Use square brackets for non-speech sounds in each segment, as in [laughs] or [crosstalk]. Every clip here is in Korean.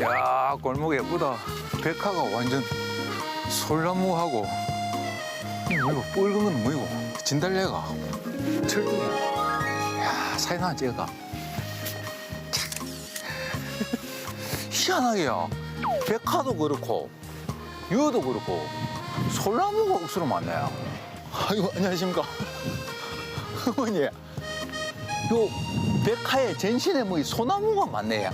야 골목 예쁘다. 백화가 완전 솔나무하고 이거 붉은 건 뭐이고? 진달래가 철쭉이. 야 사진 하나. 참. [laughs] 희한하게요. 백화도 그렇고 유도 그렇고 솔나무가 억수로 많네요. 아이고 안녕하십니까. [laughs] 어머니. 요 백화의 전신에 뭐이 소나무가 많네요.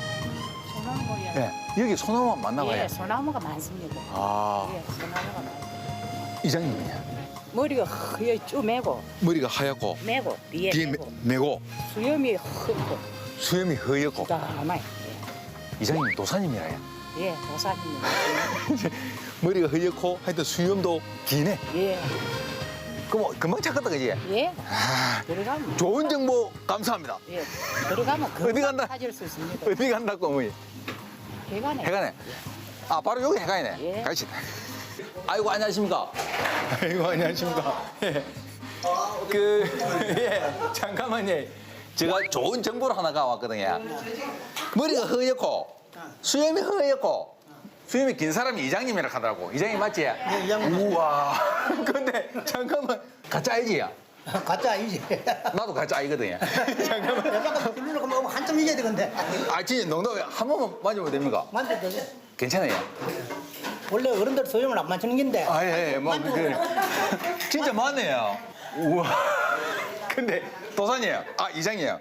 소나무야. 예, 여기 소나무가 많나 봐요. 예, 소나무가 많습니다. 아, 예, 소나무가 많습니다. 이장님이야. 머리가 허여 쪼매고 머리가 하얗고 매고 뒤에 뒤에 매고 매, 고 수염이 흑고 수염이 허옇고 까마이. 이장님 도사님이라요. 예, 예 도사님입니다. [laughs] 머리가 허옇고 하여튼 수염도 기네. 예, 그럼 금방 찾겠다 그지? 예. 아, 들어가면 좋은 정보 감사합니다. 예, 들어가면 [laughs] 어디 간다? 찾을 수 있습니다. 어디 간다고 어머니? 해가네. 해가네. 아 바로 여기 해가네. 예. 가시. 아이고 안녕하십니까. 아이고 안녕하십니까. 예. 그 [laughs] 예, 잠깐만요. 제가 좋은 정보를 하나가 왔거든요. 머리가 허옇고 수염이 허옇고 수염이 긴 사람이 이장님이라 하더라고. 이장님 맞지? 네, 이장님. 우와. [laughs] 근데 잠깐만 가짜 아이지야. [laughs] 가짜 아니지. 나도 가짜 아이거든요. [laughs] 잠깐만. 여자가 불르는 거뭐 한참 이겨야 되는데. 아 진짜 농담 한 번만 맞으면 됩니까? 만져도 돼. 괜찮아요. 원래 어른들 소용을 안 맞추는 긴데. 아, 예, 예, 뭐, 그, 진짜 많네요. 우와. 근데, 도산이에요. 아, 이장이에요.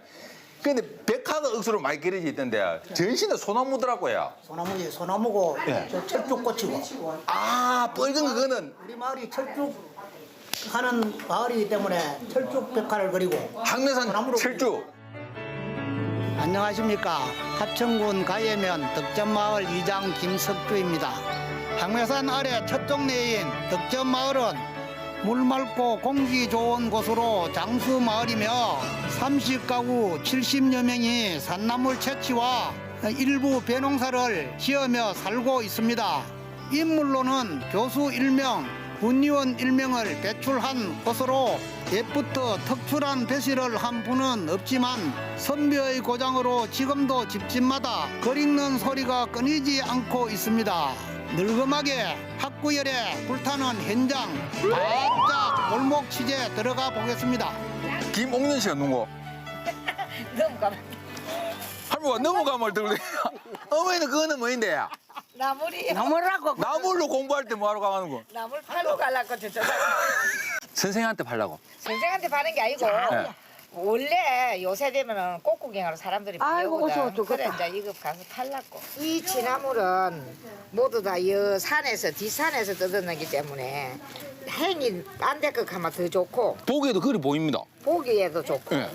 근데, 백화가 억수로 많이 그려져 있던데, 전신에 소나무더라고요. 소나무지 소나무고 예. 저 철쭉꽃이고. 아, 빨간 그거는 우리 마을이 철쭉 하는 마을이기 때문에 철쭉 백화를 그리고. 소나무로 철쭉. 안녕하십니까. 합천군 가예면 덕전마을 이장 김석주입니다. 항매산 아래 첫 동네인 덕전마을은 물 맑고 공기 좋은 곳으로 장수 마을이며 30가구 70여 명이 산나물 채취와 일부 배농사를 지으며 살고 있습니다. 인물로는 교수 1명, 군의원 1명을 배출한 것으로 옛부터 특출한 배시를 한 분은 없지만 선비의 고장으로 지금도 집집마다 글 읽는 소리가 끊이지 않고 있습니다. 늙음하게 학구열에 불타는 현장 바짝 골목 취재 들어가 보겠습니다. 김옥년 씨가 누구? [laughs] 넘어가면 할머니가 넘어가면 들고 어머니는 그거는 뭐인데? 나물이 나물하고 나물로 공부할 때 뭐하러 가는 거? 나물 팔로 갈라고 저저 [laughs] 선생한테 팔라고. 선생한테 파는 게 아니고 네. 원래 요새 되면은 꽃구경하러 사람들이 아이고, 비오거든. 어서 어쩌겠다. 그래 이제 이거 가서 팔라고. 이 진나물은 모두 다이 산에서 뒷산에서 뜯어내기 때문에 행이 딴 데 거 가면 더 좋고 보기에도 그리 보입니다. 보기에도 좋고 예.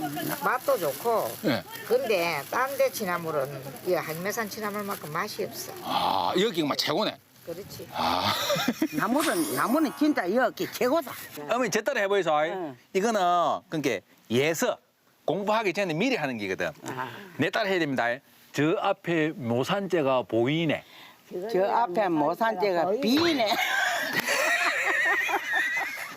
맛도 좋고. 예. 근데 딴 데 진나물은 이 한매산 진나물만큼 맛이 없어. 아, 여기가 막 최고네. 그렇지. 아. [laughs] 나무는 나무는 진짜 여기 최고다. 어머니 제 따라 해보이소. 이거는 그러니까 예서 공부하기 전에 미리 하는 기거든. 내 따라 해야 됩니다. 저 앞에 모산재가 보이네. 저 앞에 모산재가 비네. [laughs]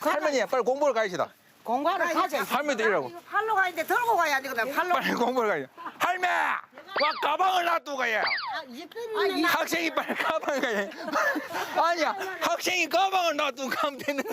할머니 빨리 공부를 가시다. 공부하러 가자. 할머니도 이러고 팔로 가는데 들고 가야지 그냥 팔로. 빨리 공부를 가야 할매! 와 가방을 놔두고 가야. 학생이 빨리 가방을 가야. 아니야 학생이 가방을 놔두고 가면 되는.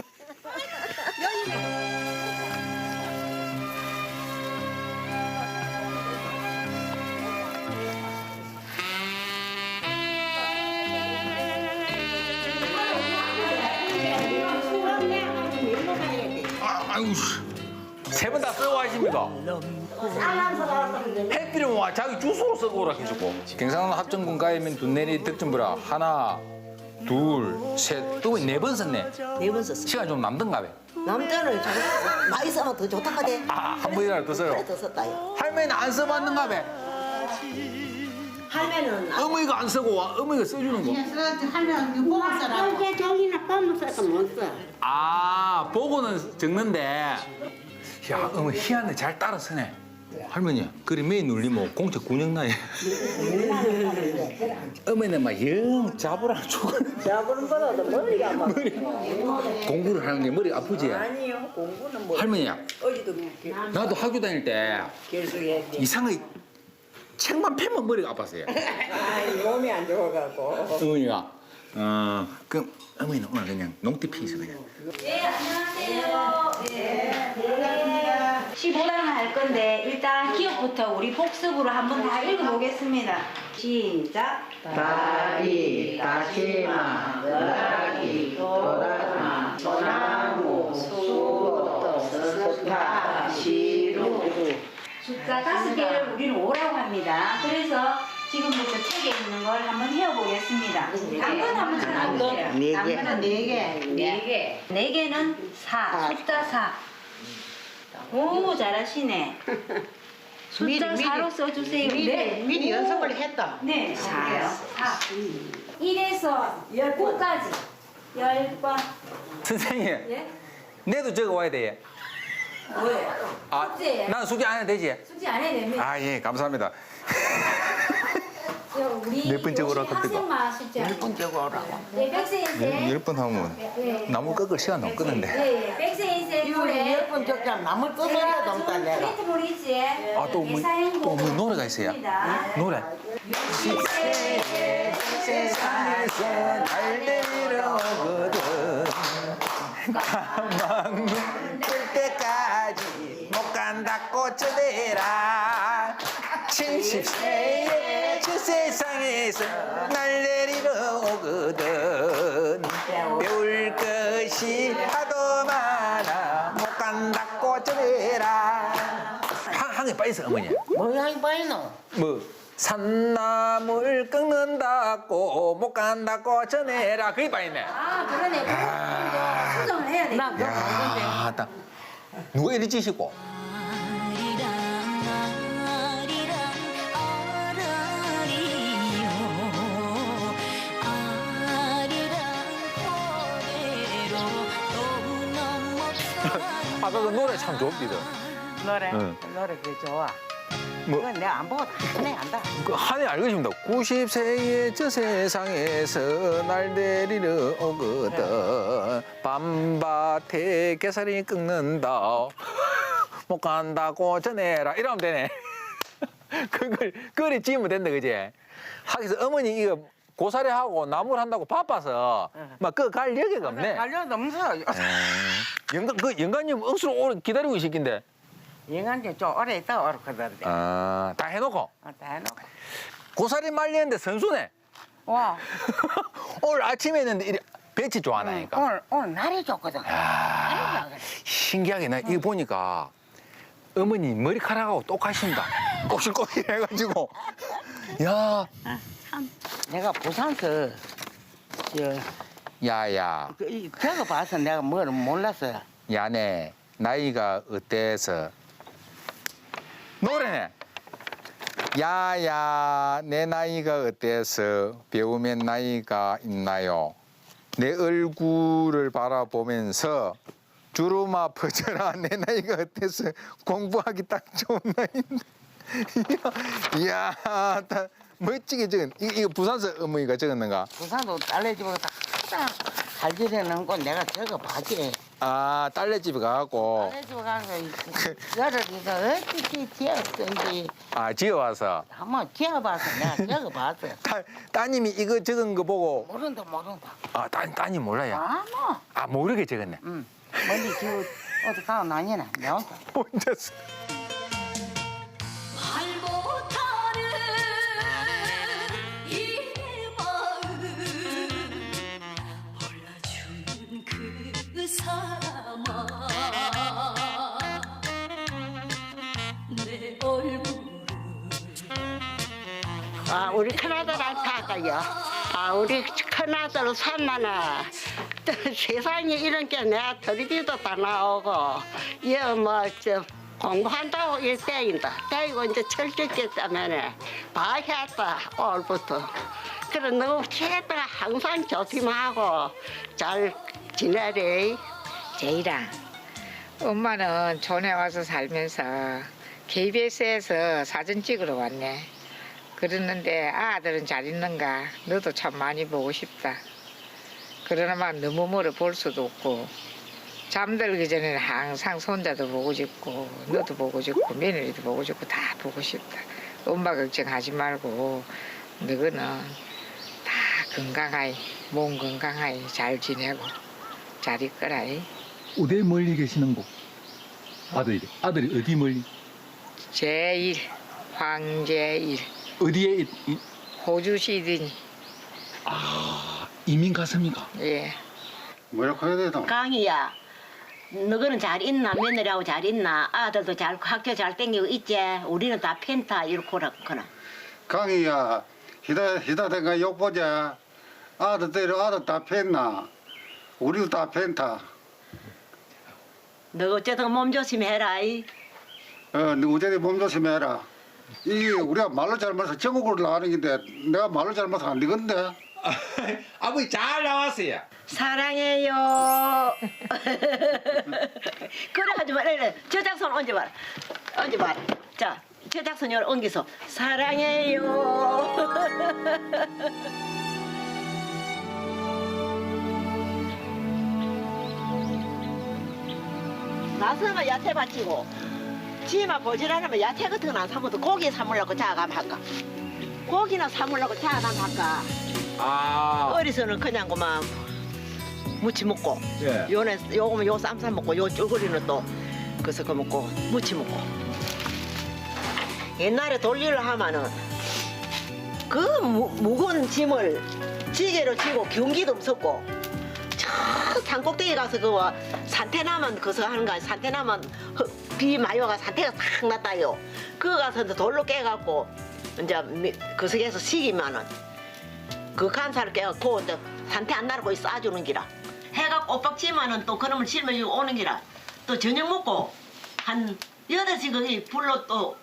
세번다 쓰고 하십니까? 해필이면 와 자기 주소로 쓰고 오라 해주고 경상도 합정군 가야면 두내리 득점부라 하나 둘 셋 또 네 번 썼네 네 번 썼어. 시간 좀 남던가 봐. 남자는 좀 많이 써면 더 좋다 하대. 아한 번이라도 더 써요 그래 더 썼다요. 할머니는 안 써봤는가 봐 할매는 어머니가 안 쓰고 와 어머니가 써주는 거 이게 종이나 껌을 써서 못 써. 아 보고는 적는데 야 어머니 희한해 잘 따라 쓰네 할머니 그리 매일 눌리면 공책 군역 나요 어머니는 막영 잡으라 죽은 잡은 거라도 머리가 막 머리 공부를 하는 게 머리 아프지? 아니요 공부는 뭐 할머니야 어디도 나도 학교 다닐 때 계속해. 이상하게 책만 펴면 머리가 아팠어요. [laughs] 몸이 안 좋아가고. 어머니가. 어, 그럼 어머니는 오늘 그냥 농띠 피서 그냥. 네, 안녕하세요. 네. 15단 할 건데 일단 기억부터 우리 복습으로 한번 다 읽어보겠습니다. 시작. 다리, 다시마, 락이, 도라마, 소나무, 수도, 스타, 시루. 숫자 다섯 개를 우리는 오라고 합니다. 그래서 지금부터 책에 있는 걸 한번 해보겠습니다. 당근 한번 찾아보세요. 네 개. 당근은 네 개. 네 개. 네 개는 사. 숫자 사. 오 잘하시네. [laughs] 숫자 사로 써주세요. 네. 미리 연습을 했다. 네. 사. 사. 1에서 10번까지. 10번. 선생님, 예? 내도 적어 와야 돼. 뭐예요? 아, 숙제예요. 난 숙제 안 해도 되지? 숙제 안 해도 됩니다. 아, 예, 감사합니다. [laughs] 몇 번째 오라고 숙제. 열 번째 오라고. 네, 백세 인생. 열 번 하면 네. 나무 꺾을 시간 없거든데. 네, 백세 인생 노래. 열번 적자 남을 끄면서 넘다 내가. 프린트볼 있지? 아, 또 뭐, 또 뭐 노래가 있어요? 노래. 세상에서 날 데리러 오거든 가망 뜰 때까지 못 간다고 쳐대라 70세에 저 세상에서 날 데리러 오거든. 배울 것이 하도 많아. 못 간다고 쳐대라. 한개 빠있어 어머니 뭐야 이 바이노? 뭐? 산나물 꺾는다고 못 간다고 전해라. 그게 빠있네. 아, 그러네. 그거 수정을 해야 돼. 야, 나 누가 이리 지시고? [laughs] 아까 그 노래 참 좋디들. 노래 응. 노래 그 좋아. 뭐? 그건 내가 안 보고 다내 안다. 그 한해 알고 있습니다. 90세의 저 세상에서 날 데리러 오거든. 밤밭에 개살이 꺾는다. [laughs] 못 간다고 전해라. 이러면 되네. [laughs] 그걸, 그걸 지으면 된다, 그지? 하기서 어머니 이거 고사리 하고 나물 한다고 바빠서 막 그 갈 여기가 없네. 갈려 넘서. 영감, 그 영감님 억수로 오래 기다리고 있을 낀데. 영한테 좀 오래 있다 오르거든. 아, 다 해놓고. 어, 다 해놓고. 고사리 말리는데 선수네. 와 [laughs] 오늘 아침에 했는데 이래 배치 좋아하나니까. 오늘 오늘 날이 좋거든. 아, 신기하게 나 이거 보니까 어머니 머리카락하고 똑같습니다. [laughs] 꼬실꼬실 해가지고. 야, 내가 부산서 저 야야, 그, 이, 저거 봐서 내가 뭘 몰랐어요. 야네 나이가 어때서 노래네. 야야 내 나이가 어때서 배우면 나이가 있나요? 내 얼굴을 바라보면서 주름아 퍼져라 [laughs] 내 나이가 어때서 공부하기 딱 좋은 나이인데 [laughs] 이야 다 멋지게 적은 이거, 이거 부산서 어머니가 적었는가? 부산도 딸내 집에 다 항상 갈질해놓은 거 내가 저거 봐지. 아 딸네 집에 가갖고 딸내 집에 가서 저를 이거 어떻게 지었던지 아 지어와서 한번 지어봐서 내가 [laughs] 저거 봤어. 따, 따님이 이거 적은 거 보고 모른다 모른다. 아 따, 따님 몰라요? 아 뭐 아 모르게 적었네 응. 멀리 지고 어디 가고 나니나 내 혼자. [laughs] 혼자서 아, 우리 큰아들한테 할까요? 아, 우리 큰아들 산나나 세상에 이런 게 내가 들이기도 다 나오고 얘 뭐 저 공부한다고 일대인다. 대이고 이제 철쭉기 때문에 다 했다 올부터. 그래 너무 최대가 항상 조심하고 잘 지내래. 제이랑 엄마는 전에 와서 살면서 KBS에서 사진 찍으러 왔네. 그랬는데 아들은 잘 있는가? 너도 참 많이 보고 싶다. 그러나만 너무 멀어 볼 수도 없고 잠들기 전에는 항상 손자도 보고 싶고 너도 보고 싶고 며느리도 보고 싶고 다 보고 싶다. 엄마 걱정하지 말고 너희는 다 건강하게 몸 건강하게 잘 지내고 잘 있거라. 이. 어디 멀리 계시는 곳? 아들이 아들이 어디 멀리? 제일 황제일 어디에 이- 이- 호주시더니 이민 갔습니까? 예. 뭐라고 해야 되나? 강이야. 너희는 잘 있나? 며느리하고 잘 있나? 아들도 잘 학교 잘 땡기고 있지? 우리는 다 펜타 이렇게 그나. 강이야, 희다, 희다대가 욕보자. 아들들, 아들 다 팬나. 우리도 다 팬타. 너 어쨌든 몸 조심해라. 이. 어, 누구제리 몸 조심해라. 이게 우리가 말로 잘못해서 전국으로 나가는 건데, 내가 말로 잘못하면 안 되건데. [laughs] 아버지 잘 나왔어요. 사랑해요. [laughs] 그래 하지 말아. 이래. 저작선 얹어봐라. 얹어봐라. 자, 저작선 열 얹기서 사랑해요. [laughs] 나서면 야채 바치고 지마 보지라면 야채 같은 거안 사모도 고기 사물라고 자감 할까 고기나 사물라고 자감 할까 아, 어리서는 그냥 그만 무치 먹고 예. 요네 요거면 요 쌈싸 먹고 요 쭈그리는 또 그래서 그 먹고 무치 먹고. 옛날에 돌리를 하면은 그 무, 무거운 짐을 지게로 지고 경기도 없었고 저 산 꼭대기 가서 그 산태 나면 그서 하는 거 아니 산태 나면 허- 비 많이 와가 산태가 싹 났다요. 그거 가서 이제 돌로 깨갖고 이제 미- 그 속에서 식이면은 그 간사를 깨갖고 또 산태 안 나르고 싸주는 기라. 해가 꼬박지면은 또 그놈을 실면 오는 기라. 또 저녁 먹고 한 여덟 시 거기 불로 또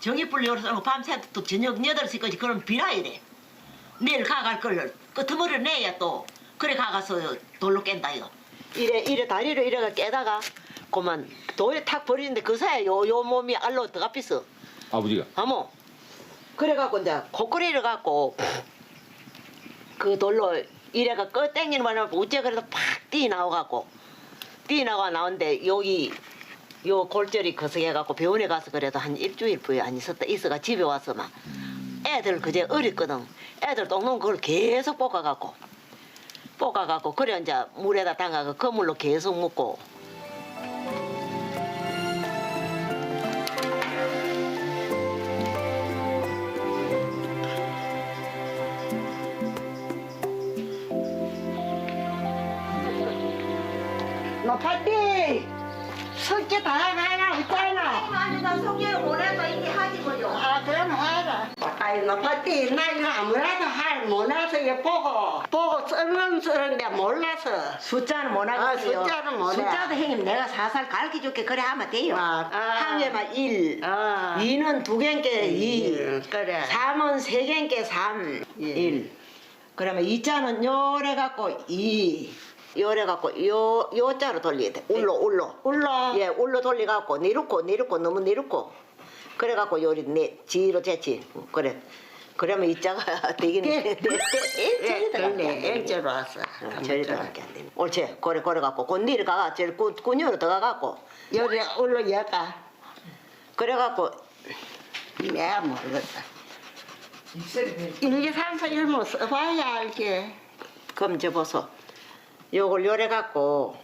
정이불 열어서 밤새 또 저녁 여덟 시까지 그럼 비라 이래 내일 가갈 걸 끄트머리 내야 또 그래 가가서 돌로 깬다 이거 이래 이래 다리를 이래가 깨다가 그만 돌에 탁 버리는데 그 사이에 요, 요 몸이 알로 들어가 삐어 아버지가? 어머. 그래갖고 이제 코끼리를 갖고 그 돌로 이래가 꺼 땡기는 바람에 우째 그래도 팍뛰 나와갖고 뛰 나와 나오는데 여기 요 골절이 거석해갖고 병원에 가서 그래도 한 일주일 부에 안 있었다 있어가 집에 와서 막 애들 그제 어렸거든. 애들 똥놈 그걸 계속 볶아갖고 볶아갖고 그래 이제 물에다 담가고 그 물로 계속 먹고. 높았디 석재 다 해라 있잖아 아니 나 성경을 보내서 이게 하지 뭐요. 아 그럼 해라 아이 높았디 나? 이거 아무래도 할 못해서 이거 보고 보고 쓰는 쓰는데 몰라서 숫자는 못 아, 하겠어요. 숫자는 못 해. 숫자도 형님 내가 살살 가르쳐 줄게 그래 하면 돼요. 아, 아. 한 개만 1, 아. 2는 두 개인게 2, 음, 그래. 3은 세 개인게 3, 예. 1. 그러면 이자는 요래 갖고 2, 요래 갖고 요 요자로 돌려야 돼. 울로 울로. 울러 예, 울로 돌려 갖고 내륙고 내륙고 너무 내륙고. 그래 갖고 요리 내 지로 재치. 그래. 그러면 이 자가 되긴 돼. 예, 그러네. 일제로 왔어 저리가밖에 안 되네. 옳지. 그래 그래 갖고. 곤니를 가가 제일 군 군유로 들어가 갖고. 여기 울러 얘가. 그래 갖고. 내가 모르겠다. 1, 2, 3, 4, 1, 뭐 써봐야 알지 검져 보소. 요걸 요래 갖고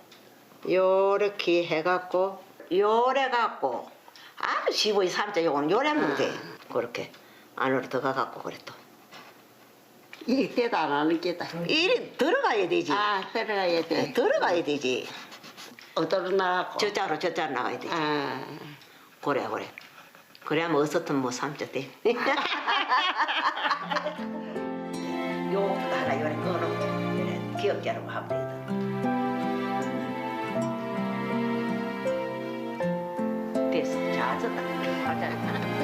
요렇게 해 갖고 요래 갖고. 아주 15, 3자 요거는. 요래면 돼. 그렇게 안으로 들어가 갖고 그래 또. 이 때도 안 하는 게다 일이 들어가야 되지. 아 들어가야 네, 돼 들어가야 되지. 어디로 나가고 저자로 저자로 나가야 되지. 아 그래 그래. 그래야면 어떻든 뭐 삼자 돼. 요거부터 하나 요래 꺼놓고 그래 기억자로 하면 되거든. 됐어. 잘했다. 잘했다.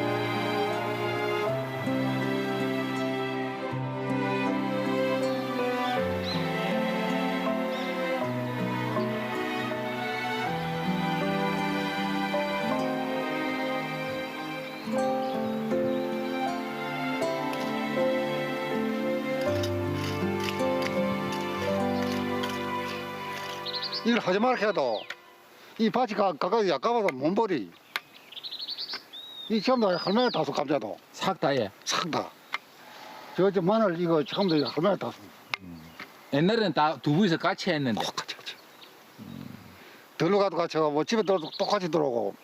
이걸 하지 말게 해도, 이 밭이 가, 가까이 약가봐서 못 버리. 이 전부 다 할머니 다섯 감자도 싹 다예. 싹 다. 저, 저 마늘 이거 전부 다 할머니 다섯. 옛날에는 다두 분이서 같이 했는데. 똑같이 하지. 들러 가도 같이 가고 집에 또 똑같이 들어오고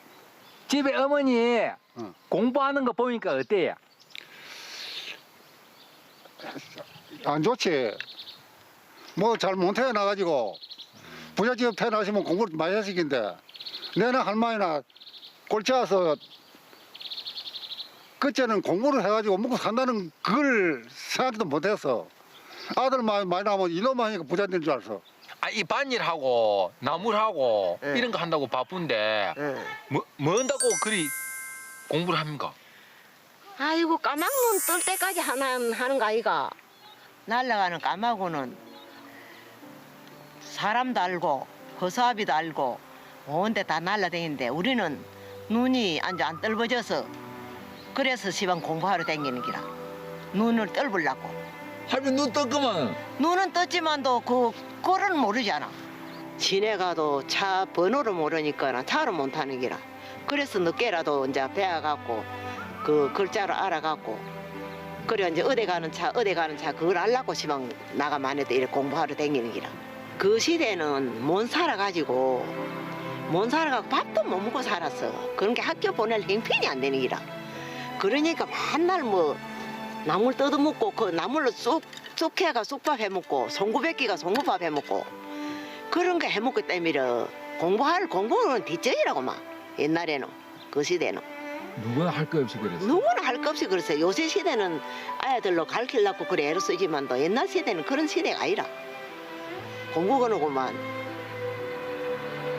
집에 어머니 응. 공부하는 거 보니까 어때요? 안 좋지. 뭐 잘못 태어나가지고 부잣집 태어나시면 공부를 많이 하시긴데 내나 할머니나 꼴찌와서 그때는 공부를 해가지고 먹고 산다는 그걸 생각도 못했어. 아들 많이, 많이 나오면 일로 많이 하니까 부자 된 줄 알았어. 아, 이 반일하고 나물하고 응. 이런 거 한다고 바쁜데 응. 뭐, 뭐 한다고 그리 공부를 합니까? 아이고 까막눈 뜰 때까지 하나 하는 거 아이가 날아가는 까마고는 사람도 알고 허수아비도 알고 온데 다 날라다니는데 우리는 눈이 안안 뜰버져서 그래서 시방 공부하러 다니는 기라. 눈을 뜰불라고. 할머니 눈 떴구만. 눈은 떴지만도 그 꼴은 모르잖아. 시내 가도 차 번호를 모르니까 차를 못 타는 기라. 그래서 늦게라도 이제 배워갖고 그 글자를 알아갖고 그래 이제 어디 가는 차 어디 가는 차 그걸 알라고 시방 나가면 안 해도 이렇게 공부하러 다니는 기라 그 시대는 못 살아가지고 못 살아가고 밥도 못 먹고 살았어. 그런 게 학교 보낼 행편이 안 되는 기라. 그러니까 맨날 뭐 나물 뜯어먹고 그 나물로 쑥, 쑥 해가 쑥밥 해먹고 송구백기가 송구밥 해먹고 그런 거 해먹기 때문에 공부할 공부는 뒷전이라고 막 옛날에는 그 시대는. 누구나 할 거 없이 그랬어. 누구나 할 거 없이 그랬어요. 요새 시대는 아이들로 가르치려고 그래 애를 쓰지만도 옛날 시대는 그런 시대가 아니라 공부거는구만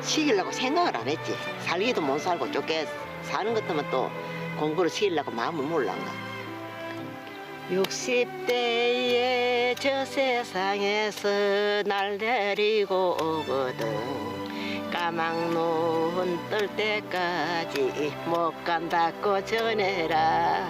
시키려고 생각을 안 했지. 살기도 못 살고 쫓겨 사는 것도면 또 공부를 시키려고 마음을 몰란가 60대에 저 세상에서 날 데리고 오거든. 까막눈 뜰 때까지 못 간다고 전해라